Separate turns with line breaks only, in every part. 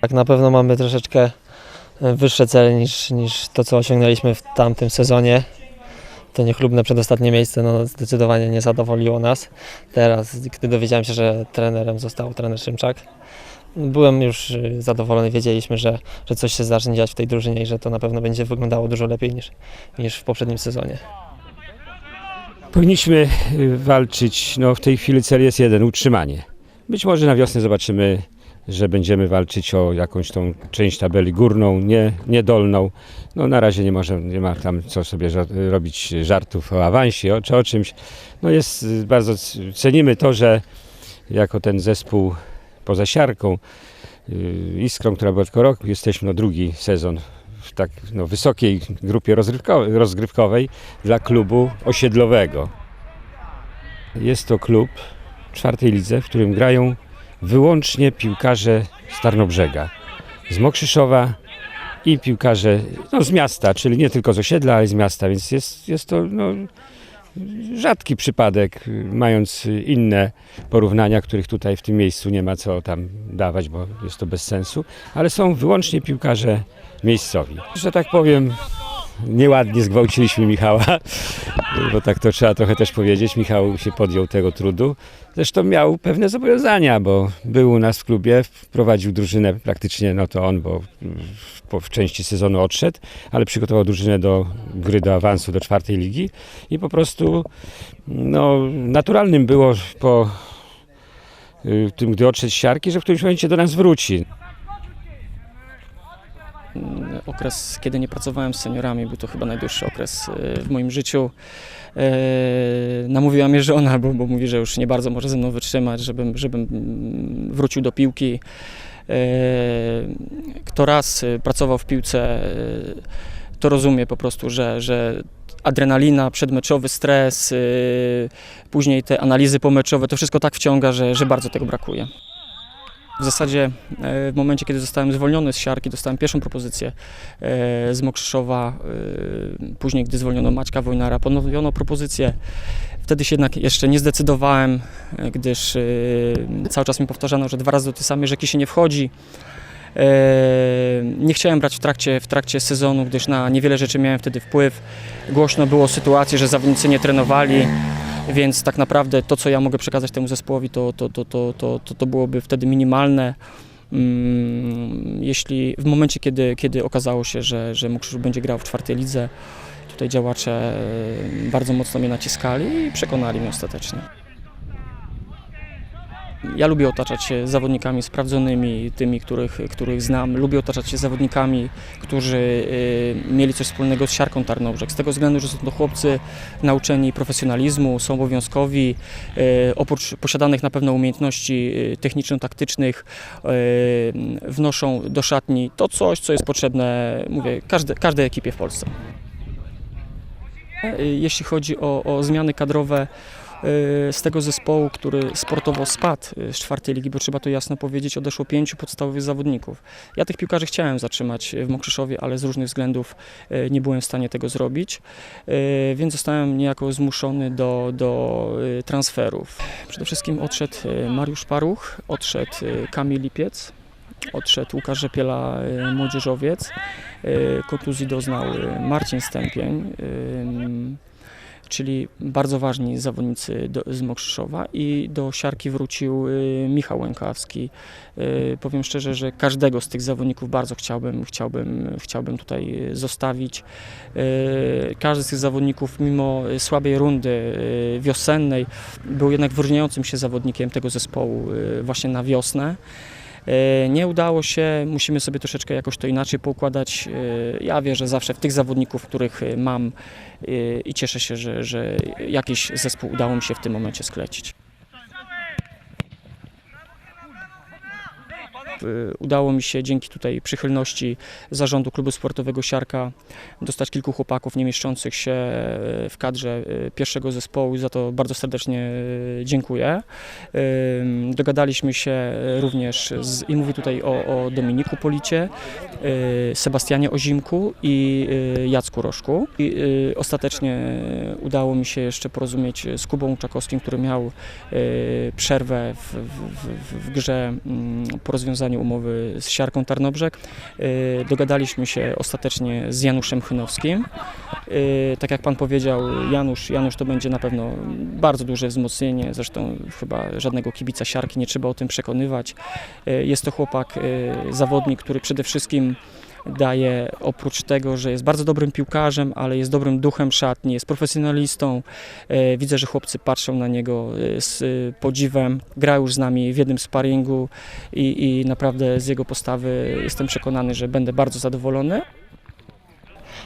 Tak na pewno mamy troszeczkę e, wyższe cele niż, niż to, co osiągnęliśmy w tamtym sezonie. To niechlubne przedostatnie miejsce no, zdecydowanie nie zadowoliło nas. Teraz, gdy dowiedziałem się, że trenerem został trener Szymczak, byłem już y, zadowolony. Wiedzieliśmy, że, że coś się zacznie dziać w tej drużynie i że to na pewno będzie wyglądało dużo lepiej niż, niż w poprzednim sezonie.
Powinniśmy y, walczyć, no w tej chwili cel jest jeden, utrzymanie. Być może na wiosnę zobaczymy, że będziemy walczyć o jakąś tą część tabeli górną, nie, nie dolną. No na razie nie, może, nie ma tam co sobie ża- robić żartów o awansie o, czy o czymś. No jest y, bardzo, cenimy to, że jako ten zespół poza siarką, y, Iskrą, która była tylko rok, jesteśmy no drugi sezon w tak no, wysokiej grupie rozgrywko- rozgrywkowej dla klubu osiedlowego. Jest to klub czwartej lidze, w którym grają wyłącznie piłkarze z Tarnobrzega, z Mokrzyszowa i piłkarze no, z miasta, czyli nie tylko z osiedla, ale z miasta, więc jest, jest to no, rzadki przypadek, mając inne porównania, których tutaj w tym miejscu nie ma co tam dawać, bo jest to bez sensu, ale są wyłącznie piłkarze miejscowi. Że tak powiem, nieładnie zgwałciliśmy Michała, bo tak to trzeba trochę też powiedzieć. Michał się podjął tego trudu. Zresztą miał pewne zobowiązania, bo był u nas w klubie, wprowadził drużynę praktycznie, no to on, bo w, po- w części sezonu odszedł, ale przygotował drużynę do gry do awansu do czwartej ligi i po prostu no, naturalnym było po y, tym, gdy odszedł z siarki, że w którymś momencie do nas wróci.
Okres, kiedy nie pracowałem z seniorami, był to chyba najdłuższy okres e, w moim życiu. E, Namówiła mnie żona, bo, bo mówi, że już nie bardzo może ze mną wytrzymać, żebym, żebym mm, wrócił do piłki. E, Kto raz pracował w piłce, to rozumie po prostu, że, że adrenalina, przedmeczowy stres, później te analizy pomeczowe, to wszystko tak wciąga, że, że bardzo tego brakuje. W zasadzie e, w momencie, kiedy zostałem zwolniony z siarki, dostałem pierwszą propozycję e, z Mokrzyszowa. e, Później, gdy zwolniono Maćka Wojnara, ponowiono propozycję. Wtedy się jednak jeszcze nie zdecydowałem, gdyż cały czas mi powtarzano, że dwa razy do tej samej rzeki się nie wchodzi. Nie chciałem brać w trakcie, w trakcie sezonu, gdyż na niewiele rzeczy miałem wtedy wpływ. Głośno było sytuacji, że zawodnicy nie trenowali, więc tak naprawdę to, co ja mogę przekazać temu zespołowi, to, to, to, to, to, to, to byłoby wtedy minimalne. Mm, Jeśli w momencie, kiedy, kiedy okazało się, że, że Mokrzów będzie grał w czwartej lidze, tutaj działacze e, bardzo mocno mnie naciskali i przekonali mnie ostatecznie. Ja lubię otaczać się zawodnikami sprawdzonymi, tymi, których, których znam. Lubię otaczać się zawodnikami, którzy y, mieli coś wspólnego z siarką Tarnobrzeg. Z tego względu, że są to chłopcy nauczeni profesjonalizmu, są obowiązkowi, y, oprócz posiadanych na pewno umiejętności y, techniczno-taktycznych, wnoszą do szatni to coś, co jest potrzebne, mówię, każde, każdej ekipie w Polsce. Jeśli chodzi o, o zmiany kadrowe, z tego zespołu, który sportowo spadł y, z czwartej ligi, bo trzeba to jasno powiedzieć, odeszło pięciu podstawowych zawodników. Ja tych piłkarzy chciałem zatrzymać w Mokrzyszowie, ale z różnych względów nie byłem w stanie tego zrobić, więc zostałem niejako zmuszony do, do transferów. Przede wszystkim odszedł Mariusz Paruch, odszedł Kamil Lipiec, odszedł Łukasz Rzepiela, młodzieżowiec, kontuzji doznał Marcin Stępień, czyli bardzo ważni zawodnicy do, z Mokrzyszowa i do siarki wrócił y, Michał Łękawski. Y, powiem szczerze, że każdego z tych zawodników bardzo chciałbym, chciałbym, chciałbym tutaj y, zostawić. Każdy z tych zawodników, mimo słabej rundy wiosennej, był jednak wyróżniającym się zawodnikiem tego zespołu właśnie na wiosnę. E, Nie udało się, musimy sobie troszeczkę jakoś to inaczej poukładać. E, Ja wierzę zawsze w tych zawodników, których e, mam i cieszę się, że, że jakiś zespół udało mi się w tym momencie sklecić. Udało mi się dzięki tutaj przychylności zarządu klubu sportowego Siarka dostać kilku chłopaków nie mieszczących się y, w kadrze y, pierwszego zespołu i za to bardzo serdecznie y, dziękuję. Dogadaliśmy się również z, i mówię tutaj o, o Dominiku Policie, y, Sebastianie Ozimku i y, Jacku Rożku. I y, ostatecznie udało mi się jeszcze porozumieć z Kubą Łuczakowskim, który miał y, przerwę w, w, w, w grze mm, po rozwiązaniu umowy z Siarką Tarnobrzeg. Y, Dogadaliśmy się ostatecznie z Januszem Chynowskim. Y, Tak jak Pan powiedział, Janusz, Janusz to będzie na pewno bardzo duże wzmocnienie, zresztą chyba żadnego kibica Siarki nie trzeba o tym przekonywać. Y, Jest to chłopak, zawodnik, który przede wszystkim daje oprócz tego, że jest bardzo dobrym piłkarzem, ale jest dobrym duchem szatni, jest profesjonalistą. E, Widzę, że chłopcy patrzą na niego e, z e, podziwem. Gra już z nami w jednym sparingu i, i naprawdę z jego postawy jestem przekonany, że będę bardzo zadowolony.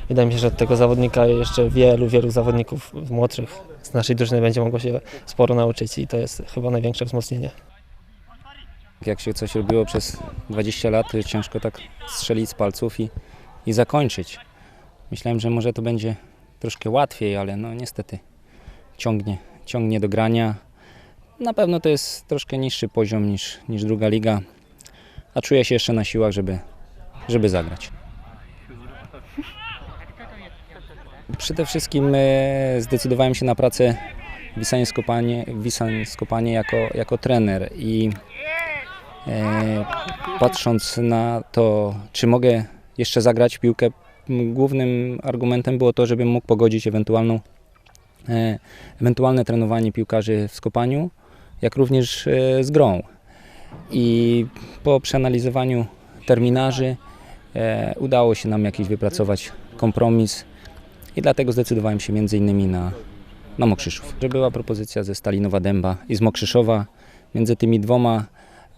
Wydaje mi się, że od tego zawodnika jeszcze wielu, wielu zawodników młodszych z naszej drużyny będzie mogło się sporo nauczyć i to jest chyba największe wzmocnienie.
Jak się coś robiło przez 20 lat, to ciężko tak strzelić z palców i, i zakończyć. Myślałem, że może to będzie troszkę łatwiej, ale no niestety ciągnie, ciągnie do grania. Na pewno to jest troszkę niższy poziom niż, niż druga liga, a czuję się jeszcze na siłach, żeby, żeby zagrać. Przede wszystkim e, zdecydowałem się na pracę w Wisanie Skopanie, w Wisan Skopanie jako, jako trener i patrząc na to, czy mogę jeszcze zagrać piłkę, głównym argumentem było to, żebym mógł pogodzić ewentualną, e, ewentualne trenowanie piłkarzy w Skopaniu, jak również e, z grą. I po przeanalizowaniu terminarzy e, udało się nam jakiś wypracować kompromis i dlatego zdecydowałem się między innymi na, na Mokrzyszów. Że była propozycja ze Stalinowa Dęba i z Mokrzyszowa. Między tymi dwoma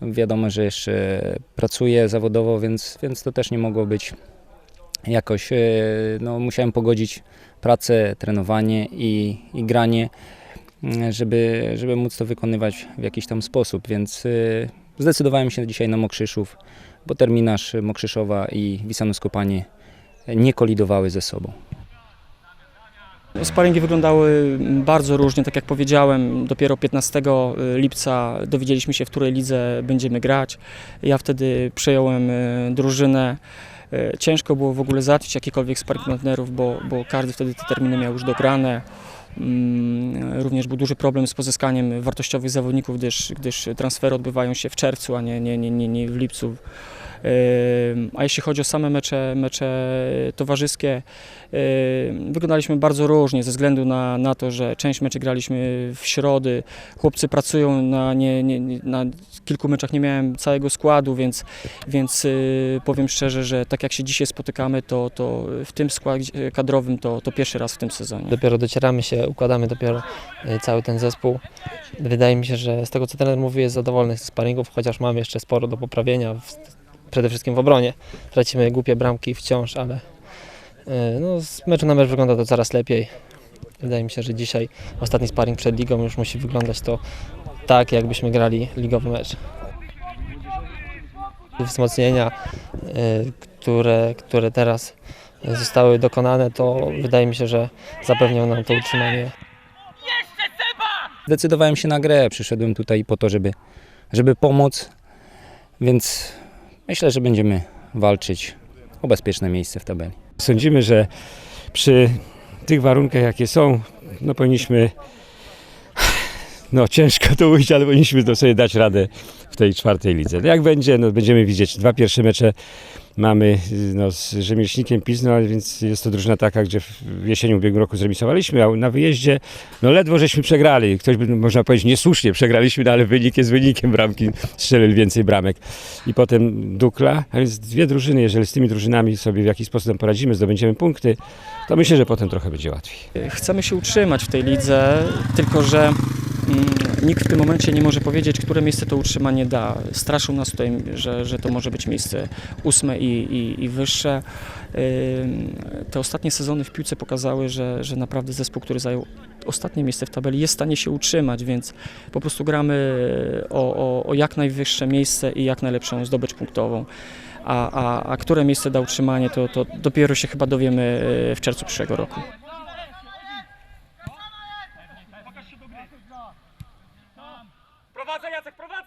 wiadomo, że jeszcze pracuję zawodowo, więc, więc to też nie mogło być jakoś, e, no musiałem pogodzić pracę, trenowanie i, i granie, m, żeby, żeby móc to wykonywać w jakiś tam sposób, więc e, zdecydowałem się dzisiaj na Mokrzyszów, bo terminarz Mokrzyszowa i Wisano Skopanie nie kolidowały ze sobą.
Sparingi wyglądały bardzo różnie, tak jak powiedziałem, dopiero 15 lipca dowiedzieliśmy się, w której lidze będziemy grać. Ja wtedy przejąłem e, drużynę. E, Ciężko było w ogóle załatwić jakikolwiek sparring partnerów, bo, bo każdy wtedy te terminy miał już dograne. Mm, Również był duży problem z pozyskaniem wartościowych zawodników, gdyż, gdyż transfery odbywają się w czerwcu, a nie, nie, nie, nie, nie w lipcu. A jeśli chodzi o same mecze, mecze towarzyskie, wyglądaliśmy bardzo różnie ze względu na, na to, że część meczy graliśmy w środy. Chłopcy pracują na, nie, nie- na kilku meczach, nie miałem całego składu, więc, więc y, powiem szczerze, że tak jak się dzisiaj spotykamy, to, to w tym składzie kadrowym to, to pierwszy raz w tym sezonie.
Dopiero docieramy się, układamy dopiero y, cały ten zespół. Wydaje mi się, że z tego co trener mówi jest zadowolony z sparingów, chociaż mamy jeszcze sporo do poprawienia, w, przede wszystkim w obronie. Tracimy głupie bramki wciąż, ale y, no, z meczu na mecz wygląda to coraz lepiej. Wydaje mi się, że dzisiaj ostatni sparring przed ligą już musi wyglądać to tak, jakbyśmy grali ligowy mecz. Wzmocnienia, y, które, które teraz zostały dokonane, to wydaje mi się, że zapewnią nam to utrzymanie
Zdecydowałem się na grę, przyszedłem tutaj po to, żeby, żeby pomóc, więc myślę, że będziemy walczyć o bezpieczne miejsce w tabeli.
Sądzimy, że przy tych warunkach, jakie są, no powinniśmy, no ciężko to ujść, ale powinniśmy to sobie dać radę w tej czwartej lidze. No jak będzie, no będziemy widzieć. Dwa pierwsze mecze mamy no, z Rzemieślnikiem ale więc jest to drużyna taka, gdzie w jesienią ubiegłego roku zremisowaliśmy, a na wyjeździe no ledwo żeśmy przegrali. Ktoś by, można powiedzieć, niesłusznie przegraliśmy, no, ale wynik jest wynikiem bramki, strzelili więcej bramek. I potem Dukla, a więc dwie drużyny, jeżeli z tymi drużynami sobie w jakiś sposób poradzimy, zdobędziemy punkty, to myślę, że potem trochę będzie łatwiej.
Chcemy się utrzymać w tej lidze, tylko że nikt w tym momencie nie może powiedzieć, które miejsce to utrzymanie da. Straszą nas tutaj, że, że to może być miejsce ósme i, i, i wyższe. Te ostatnie sezony w piłce pokazały, że, że naprawdę zespół, który zajął ostatnie miejsce w tabeli, jest w stanie się utrzymać, więc po prostu gramy o, o, o jak najwyższe miejsce i jak najlepszą zdobycz punktową. A, a, a które miejsce da utrzymanie, to, to dopiero się chyba dowiemy e, w czerwcu przyszłego roku. права